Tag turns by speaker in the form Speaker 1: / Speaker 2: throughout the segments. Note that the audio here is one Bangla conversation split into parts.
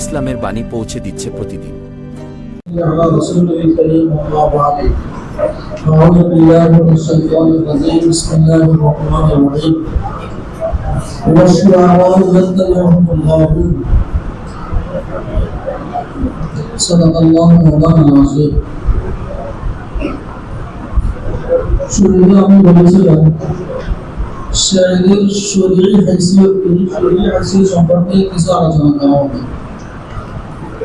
Speaker 1: ইসলামের বাণী পৌঁছে দিচ্ছে প্রতিদিন
Speaker 2: على رسوله الكريم وما بعد أعوذ بالله من الشيطان الرجيم بسم الله الرحمن الرحيم والشعراء يتبعهم الغاوون صدق الله مولانا العظيم শুরুতে আমি বলেছিলাম শায়রের শরীর হাইসিয়ত শরীর হাইসিয়ত সম্পর্কে কিছু আলোচনা করা হবে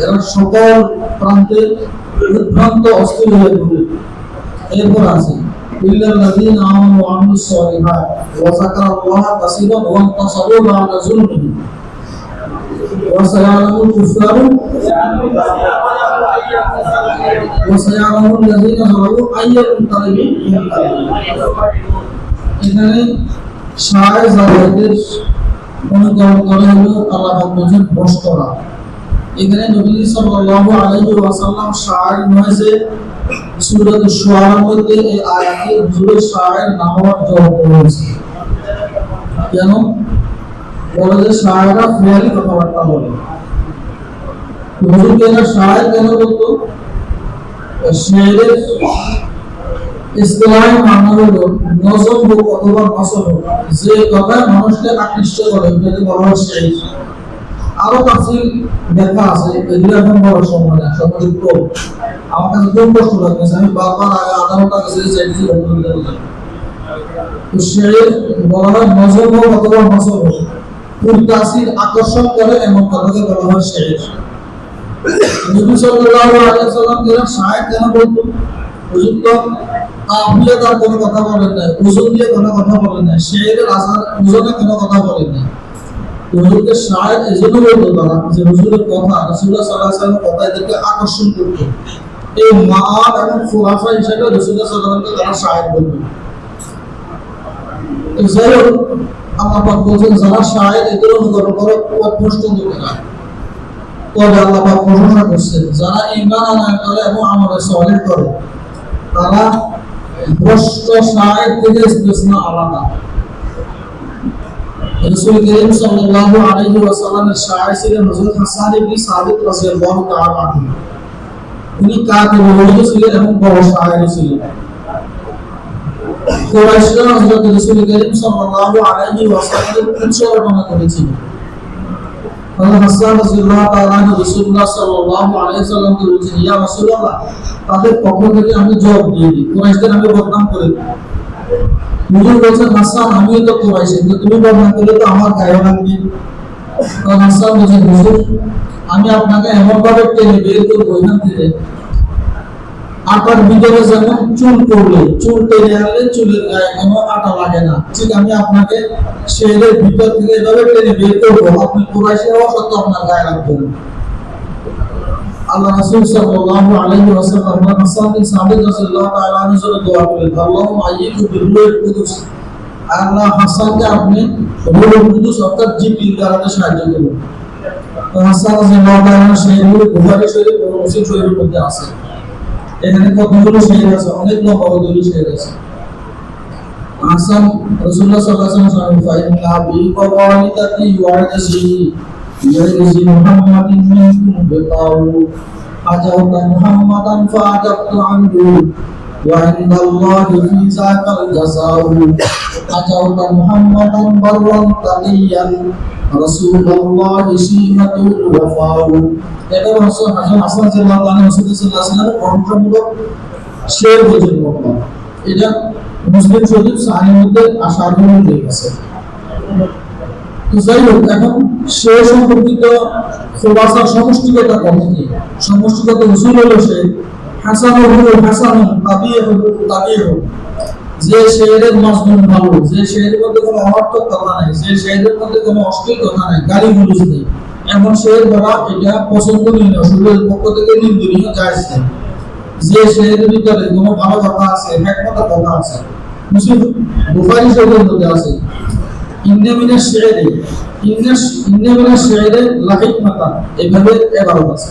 Speaker 2: এরা সকল প্রান্তে বিভ্রান্ত অস্থির হয়ে পড়বে এরপর আছে ইল্লাল্লাযীনা আমানু ওয়া আমিলুস সালিহাত ওয়া যাকারাল্লাহা কাসীরান ওয়া ইনতাসাবু বা'দা যুলমিহি ওয়া সায়ালামুল কুফারু ওয়া সায়ালামুল লাযীনা যালামু আইয়াতুন তালিবি এখানে সাড়ে জালিয়াতের অনুকরণ করে হলো আল্লাহ বলছেন ভ্রষ্টরা এখানে নবী সাল্লাল্লাহু আলাইহি ওয়াসাল্লাম নয়েছে মধ্যে, এই আয়াতে হুজুর জবাব কেন? বলে যে কথাবার্তা বলে। হুজুর কেন শায়ের কেন বলতো? শায়েরের ইসলাম মানে হলো নজম হোক অথবা নসল হোক, যে কথা মানুষকে আকৃষ্ট করে ওটাকে বলা শায়ের আরও তাফসিল দেখা আছে, এগুলো এখন বড় সময় না, সময় কম। আমার কাছে খুব কষ্ট লাগতেছে, আমি বারবার আগে আধা কাছে চাইছি তো সে বলা হয় নজর হোক অথবা নজর হোক ফুল আকর্ষণ করে এমন কথাকে বলা হয় শের নবী সাল্লাল্লাহু আলাইহি ওয়াসাল্লাম এরা শায়ের কেন বলতো? হুজুর তার কোনো কথা বলেন ওজন দিয়ে কোনো কথা বলেন আসার ওজনে কোনো কথা বলেন বলতো তারা যে কথা রাসূলুল্লাহ সাল্লাল্লাহু আলাইহি কথা এদেরকে আকর্ষণ এই এবং হিসেবে আলাইহি ওয়াসাল্লামকে তারা যাই আল্লাহ পাক বলছেন, যারা শায়ের এদের অনুকরণ করে তবে আল্লাহ পাক করছেন, যারা ঈমান আনয়ন করে এবং আমলে সলিহ করে, তারা ভ্রষ্ট শায়ের থেকে ইসতিসনা আলাদা রাসূল করিম সাল্লাল্লাহু আলাইহি ওয়াসাল্লামের শায়ের ছিলেন হযরত হাসান ইবনে সাবিত রাদিয়াল্লাহু তাআলা আনহু উনি কাফির মুরিদ ছিলেন এবং বড় শায়ের ছিলেন কুরাইশরা হযরত রাসূল করিম সাল্লাল্লাহু আলাইহি ওয়াসাল্লামের উৎসর্গনা করেছিল তাদের পক্ষ থেকে আমি জবাব দিয়ে দিই। কুরাইশদের আমি বদনাম করে হুজুর বলছেন হাসান আমিও তো কুরাইশ, কিন্তু তুমি বদনাম করলে তো আমার গায়ে লাগবে তখন হাসান বলছেন, হুজুর, আমি আপনাকে এমন ভাবে টেনে বের করব, এখান থেকে আটার ভিতরে যেমন চুল করলে, চুল টেনে আনলে চুলের গায়ে কোনো আটা লাগে না। ঠিক আমি আপনাকে শেলের ভিতর থেকে এভাবে টেনে বের করব। আপনি কুরাইশি সত্ত্বেও আপনার গায়ে লাগবে না। আল্লাহ আল্লাহ হাসান রাদিয়াল্লাহু তাআলা সেই বুখারী শরীফ আছে। এখানে কতগুলো শের আছে? অনেক লম্বা কতগুলো শের আছে। হাসান রাসূলুল্লাহ সাল্লাল্লাহু আলাইহি ওয়াসাল্লাম ফাইন্না বি কওয়ালিতাতি ওয়াইজি ইয়াজি মুহাম্মাদিন মিনকুম বিতাউ আজাউতা মুহাম্মাদান ফাআজাবতু আনহু। وعند الله في ذاك الجزاء أجرت محمدا برا تقيا رسول الله سيمة الوفاء এটা হচ্ছে হাসান হাসান সাল্লাল্লাহু আলাইহি ওয়াসাল্লাম কণ্ঠমূলক শের বলছেন বক্তা এটা মুসলিম শরীফ সাহির মধ্যে আশার মধ্যে আছে তো যাই হোক এখন সে সম্পর্কিত খোলাসার সমষ্টিগত কথা কি সমষ্টিগত উসুল হলো সে হাসান হাসান, তাবিয়ে তাবিয়ে যে শেরের মাজমুন ভালো, যে শেরের মধ্যে কোনো অনর্থক কথা নাই, যে শেরের মধ্যে কোনো অশ্লীল কথা নাই, গালি গুলুজ নেই। এখন সে বলা এটা পছন্দনীয় না শরীরের পক্ষ থেকে নিন্দনীয় জায়জ যে শেরের ভিতরে কোনো ভালো কথা আছে একমাত্র কথা আছে। মুসলিম বুখারী শরীরের মধ্যে আছে মিনে ইন্নে ইন্নে মিনে শেরে লাহিক মাতা, এভাবে এবারও আছে।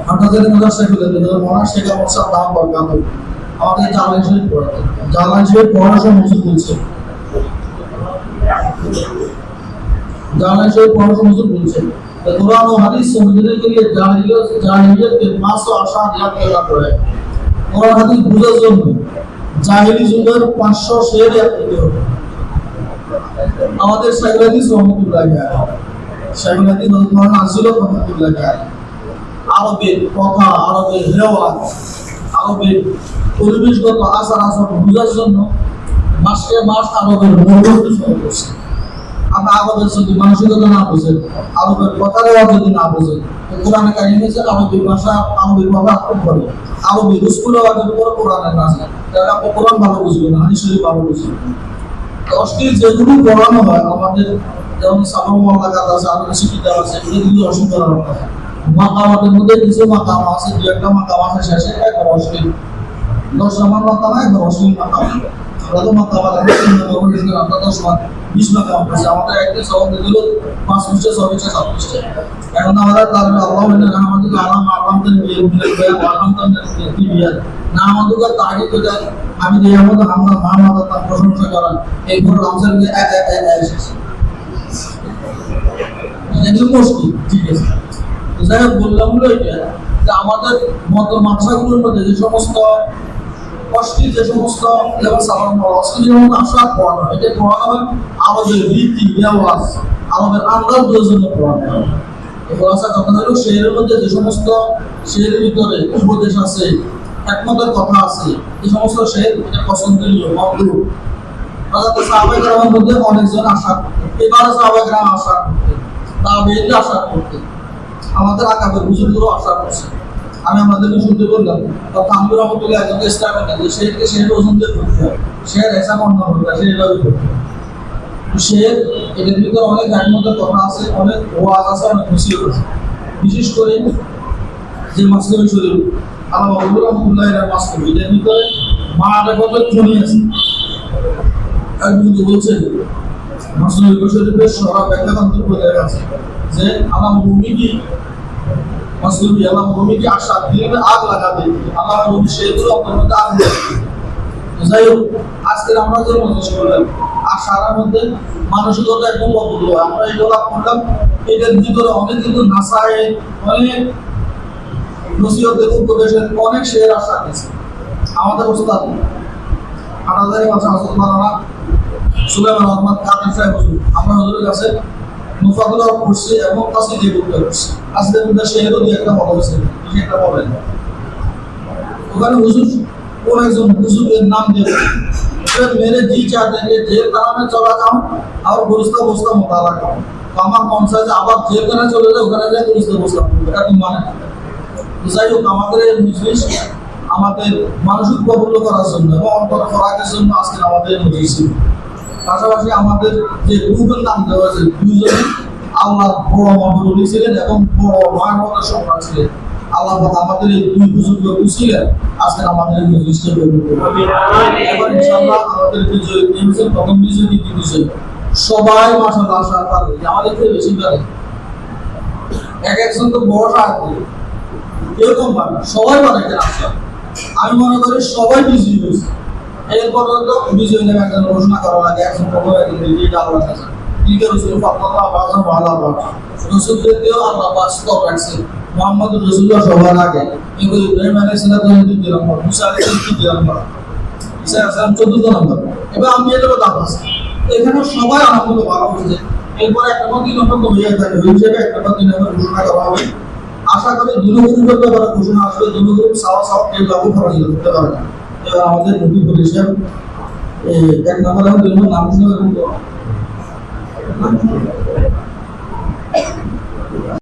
Speaker 2: মাওলানা আপনাদের মজার শেখুলেন মাওলানা শেখ আহমদ সাহেব দাম বরকাত আমাদের জালান শরীফ পড়াতে জালান শরীফ পড়ার সময় মজুদ বলছে জালান শরীফ পড়ার সময় মজুদ বলছে कुरान और हदीस समझने के लिए जाहिलियत जाहिलियत के पांच सौ आसान याद करना पड़े কোরআন হাদিস বুঝার জন্য জাহিলি যুগের পাঁচশো শের ইয়াদ করতে হবে আমাদের শাইখুল হাদিস রহমতুল্লাহ শাইখুল হাদিস মৌলানা আসিল রহমতুল্লাহ আরবের কথা আরবের রেওয়াজ আরবের পরিবেশগত আচার আচরণ বোঝার জন্য মাসকে মাস আরবের মূল্য শুরু করছে। আমরা আরবের যদি মানসিকতা না বোঝেন আরবের কথা রেওয়াজ যদি না বোঝেন কোরআনে কাহিনী হচ্ছে আরবি ভাষা, আরবি করে আরবি আওয়াজের কোরআন ভালো বুঝবে না, হাদিস শরীফ ভালো বুঝবে অশ্লীল যেগুলো পড়ানো হয়, আমাদের যেমন কাদা আছে আরও কিতাব আছে, এগুলো অসুবিধা কথা মাকামাতের মধ্যে কিছু মাকাম আছে, দু একটা মাকাম আছে, শেষে একবার অশ্লীল দশ আমার মাকাম একবার অশ্লীল মাকাম আমরা তো মাকাম আমরা দশ মাক বিশ মাকাম আছে আমাদের একদিন সব দিল পাঁচ পৃষ্ঠে ছ পৃষ্ঠে। এখন আমাদের তার আল্লাহ আমাদের আলাম আলাম তেন বিয়ে বিয়ে আলাম তেন কি বিয়ে না আমাদের তাকে তো যায় আমি যে আমাদের আমরা মা মাতা তার প্রশংসা করেন। এই পুরো রমজানকে এক এক এক এসেছে এগুলো মুশকিল, ঠিক আছে। যাই হোক, বললাম হলো এটা যে আমাদের মত মাদ্রাসাগুলোর মধ্যে যে সমস্ত অশ্লীল যে সমস্ত যেমন সাধারণ অশ্লীল যে সমস্ত আশা পড়ানো এটা পড়ানো হয় আমাদের রীতি, রেওয়াজ, আমাদের আন্দাজের জন্য পড়ানো হয়। খোলাসা কথা হলো শেরের মধ্যে যে সমস্ত শেরের ভিতরে উপদেশ আছে, একমতের কথা আছে, এই সমস্ত শের এটা পছন্দনীয় মধু হযরত সাহাবায়ে কেরামের মধ্যে অনেকজন আশা এবারে সাহাবায়ে কেরাম আশা করতেন তাবেঈনরা আশা করতেন। আমাদের আকাবের বুজুর্গরা আশা করছে। আমি আমাদেরকে শুনতে বললাম, তখন আমি রহমতুল্লাহ একজন ইসলামের কাছে শেরকে শের ওজন দিয়ে করতে হয়। শের এসা মন্দ করতে হয় শের এভাবে করতে শের এটার ভিতরে অনেক একমতের কথা আছে, অনেক ওয়াজ আছে, অনেক খুশি আছে। বিশেষ করে যে মাসলুম শরীর আল্লাহ আবুল রহমতুল্লাহ এর মাসলুম এটার ভিতরে মা রেকর্ড ধ্বনি আছে। একজন তো বলছেন মাসলুম শরীফের সরা ব্যাখ্যা অন্তর্ভুক্ত আছে যে আল্লাহ মুমিনি মাসলুম আল্লাহ মুমিনি আশা দিলে আগ লাগাবে আল্লাহ মুমিন সেগুলো আপনার মধ্যে আগ যাই হোক আজকে আমরা যে মজলিস করলাম আর মধ্যে মানসিকতা একদম বদল আমরা এই গোলাপ করলাম এটার ভিতরে অনেক কিন্তু নাসায় অনেক নসিহতের উপদেশের অনেক শের আশা আছে। আমাদের ওস্তাদ আটাদারি মাসে হাসল মারানা সুলাইমান রহমান কাদের সাহেব আমরা হুজুরের কাছে করছে এবং দিয়ে করতে করছে আসলে দিয়ে একটা বলা হয়েছে কি একটা বলেন ওখানে হুজুর, কোন একজন হুজুরের নাম দিয়ে মেরে জি চাতে চলা যাও আর বস্তা মোতালা করো যে আবার চলে যায়, ওখানে যায় বস্তা এটা মানে তো মানে যাই হোক, আমাদের মজলিস আমাদের মানসিক প্রফুল্ল করার জন্য এবং অন্তর খোরাকের জন্য আজকে আমাদের মজলিস। পাশাপাশি আমাদের যে গ্রুপের নাম দেওয়া আছে, দুইজনে আল্লাহ বড় মহরুলি ছিলেন এবং বড় মানবতার সম্রাট ছিলেন। আল্লাহ আমাদের এই দুই বুজুর্গ আজকে আমাদের এই ইনশাআল্লাহ আমাদের বিজয় নিয়েছেন প্রথম বিজয় দ্বিতীয় বিজয় সবাই আশা পারে আমাদের থেকে বেশি পারে এক একজন তো বড় এরকম ভাবে সবাই বানাইতে আসছে। আমি মনে করি সবাই বিজি হয়েছে। এরপর তো বিজি যাবে একজন ঘোষণা করা লাগে আল্লাহ। বাস্তব মোহাম্মদ রসুল্লাহ সবার আগে। ইব্রাহিম আলাইহিস সালাম মুসা আলাইহিস সালাম ঈসা আলাইহিস সালাম চতুর্থ নম্বর। এবার আমি আছে এখানে সবাই আনন্দ ভালো হয়েছে এরপর একটা পর যায় থাকে ওই হিসেবে একটা পর ঘোষণা করা হবে। আশা করি দুটো গ্রুপের ব্যাপারে ঘোষণা আসবে। দুটো সাওয়া সাওয়া কেউ যেতে করতে পারবে না। আমাদের নবী বলেছেন এক নাম্বার এবং নাম